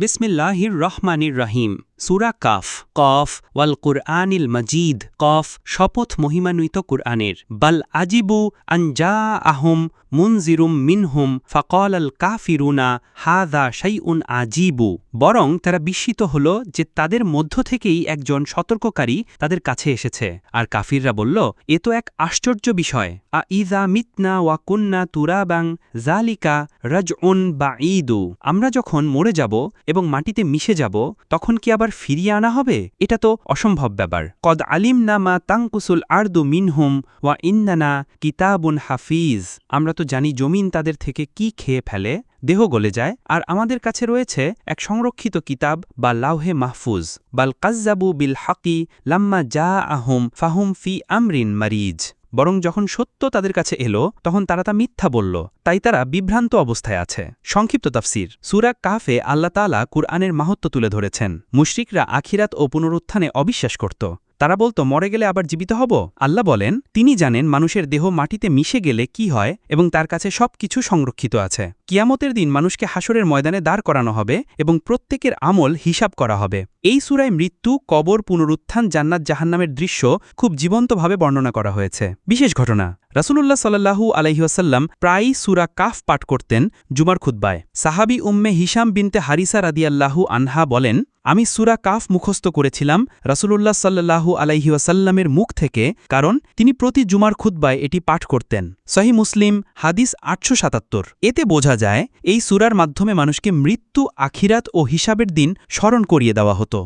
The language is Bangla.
बिस्मिल्लाहिर्रहमानिर्रहीम। সুরা কাফ, কফ, ওয়াল কুরআনিল মজিদ, কফ, শপথ মহিমান্বিত কুরআনের। বাল আজিবু আনজা আহম মুনজিরুম মিনহুম ফকল আল কাফিরুনা হাদা শাইউন আজিবু। বরং তারা বিস্মিত হল যে তাদের মধ্য থেকেই একজন সতর্ককারী তাদের কাছে এসেছে। আর কাফিররা বলল, এ তো এক আশ্চর্য বিষয়। আ ইজা মিতনা ওয়া কুন্না তুরাবাং জালিকা রজউন বা ঈদু আমরা যখন মরে যাব এবং মাটিতে মিশে যাব, তখন কি আবার ফিরিয়ে আনা হবে? এটা তো অসম্ভব ব্যাপার। কদ আলিম না মা তাংকুসুল আর্দু মিনহুম ওয়া ইন্নানা কিতাবুন হাফিজ। আমরা তো জানি জমিন তাদের থেকে কি খেয়ে ফেলে, দেহ গলে যায়। আর আমাদের কাছে রয়েছে এক সংরক্ষিত কিতাব বা লাউহে মাহফুজ। বাল কাজ্জাবু বিল হাকি লাম্মা জা আহম ফাহুম ফি আমরিন মারিজ। বরং যখন সত্য তাদের কাছে এলো, তখন তারা তা মিথ্যা বলল। তাই তারা বিভ্রান্ত অবস্থায় আছে। সংক্ষিপ্ত তাফসির। সুরা কাফে আল্লাহ তালা কুরআনের মাহাত্ম তুলে ধরেছেন। মুশরিকরা আখিরাত ও পুনরুত্থানে অবিশ্বাস করত। তারা বলতো, মরে গেলে আবার জীবিত হব? আল্লাহ বলেন, তিনি জানেন মানুষের দেহ মাটিতে মিশে গেলে কি হয় এবং তার কাছে সব কিছু সংরক্ষিত আছে। কিয়ামতের দিন মানুষকে হাসরের ময়দানে দাঁড় করানো হবে এবং প্রত্যেকের আমল হিসাব করা হবে। এই সুরায় মৃত্যু, কবর, পুনরুত্থান, জান্নাত, জাহান্নামের দৃশ্য খুব জীবন্তভাবে বর্ণনা করা হয়েছে। বিশেষ ঘটনা, রাসুলুল্লাহ সাল্লাহু আলহিহাসাল্লাম প্রায়ই সুরা কাফ পাঠ করতেন জুমার খুদ্বায় সাহাবি উম্মে হিসাম বিনতে হারিসা রাদিয়াল্লাহু আনহা বলেন আমি সুরা কাফ মুখস্থ করেছিলাম রাসুলুল্লাহ সাল্লাহু আলাইহিওয়াসাল্লামের মুখ থেকে, কারণ তিনি প্রতি জুমার খুদ্বায় এটি পাঠ করতেন। সহি মুসলিম, হাদিস আটশো সাতাত্তর। এতে বোঝা যায়, এই সুরার মাধ্যমে মানুষকে মৃত্যু, আখিরাত ও হিসাবের দিন স্মরণ করিয়ে দেওয়া হতো।